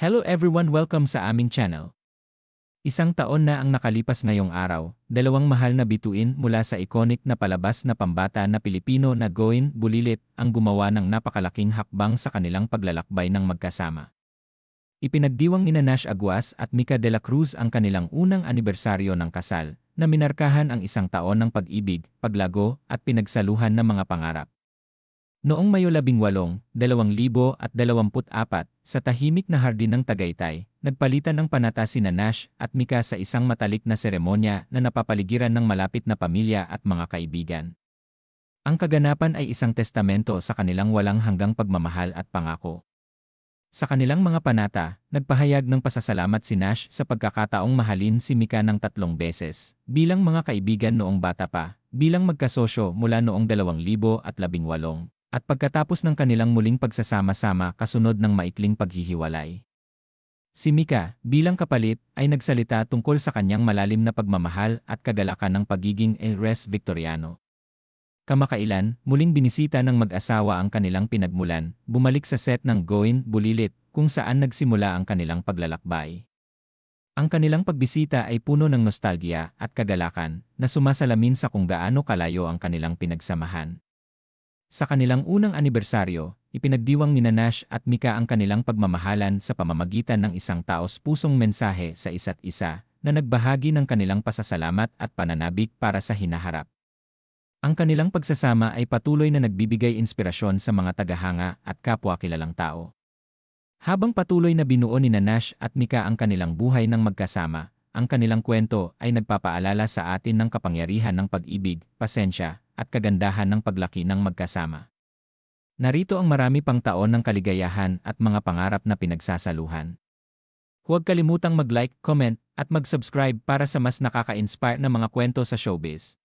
Hello everyone, welcome sa aming channel. Isang taon na ang nakalipas ngayong araw, dalawang mahal na bituin mula sa iconic na palabas na pambata na Pilipino na Goin Bulilit ang gumawa ng napakalaking hakbang sa kanilang paglalakbay ng magkasama. Ipinagdiwang ni Nash Aguas at Mika de la Cruz ang kanilang unang anibersaryo ng kasal, na minarkahan ang isang taon ng pag-ibig, paglago, at pinagsaluhan ng mga pangarap. Noong Mayo 18, 2024, sa tahimik na hardin ng Tagaytay, nagpalitan ng panata sina Nash at Mika sa isang matalik na seremonya na napapaligiran ng malapit na pamilya at mga kaibigan. Ang kaganapan ay isang testamento sa kanilang walang hanggang pagmamahal at pangako. Sa kanilang mga panata, nagpahayag ng pasasalamat si Nash sa pagkakataong mahalin si Mika ng tatlong beses, bilang mga kaibigan noong bata pa, bilang magkasosyo mula noong 2018, at pagkatapos ng kanilang muling pagsasama-sama kasunod ng maikling paghihiwalay. Si Mika, bilang kapalit, ay nagsalita tungkol sa kanyang malalim na pagmamahal at kagalakan ng pagiging El Res Victoriano. Kamakailan, muling binisita ng mag-asawa ang kanilang pinagmulan, bumalik sa set ng Goin Bulilit, kung saan nagsimula ang kanilang paglalakbay. Ang kanilang pagbisita ay puno ng nostalgia at kagalakan na sumasalamin sa kung gaano kalayo ang kanilang pinagsamahan. Sa kanilang unang anibersaryo, ipinagdiwang ni Nash at Mika ang kanilang pagmamahalan sa pamamagitan ng isang taos pusong mensahe sa isa't isa na nagbahagi ng kanilang pasasalamat at pananabik para sa hinaharap. Ang kanilang pagsasama ay patuloy na nagbibigay inspirasyon sa mga tagahanga at kapwa kilalang tao. Habang patuloy na binuo ni Nash at Mika ang kanilang buhay ng magkasama, ang kanilang kwento ay nagpapaalala sa atin ng kapangyarihan ng pag-ibig, pasensya, at kagandahan ng paglaki ng magkasama. Narito ang marami pang taon ng kaligayahan at mga pangarap na pinagsasaluhan. Huwag kalimutang mag-like, comment, at mag-subscribe para sa mas nakaka-inspire na mga kwento sa showbiz.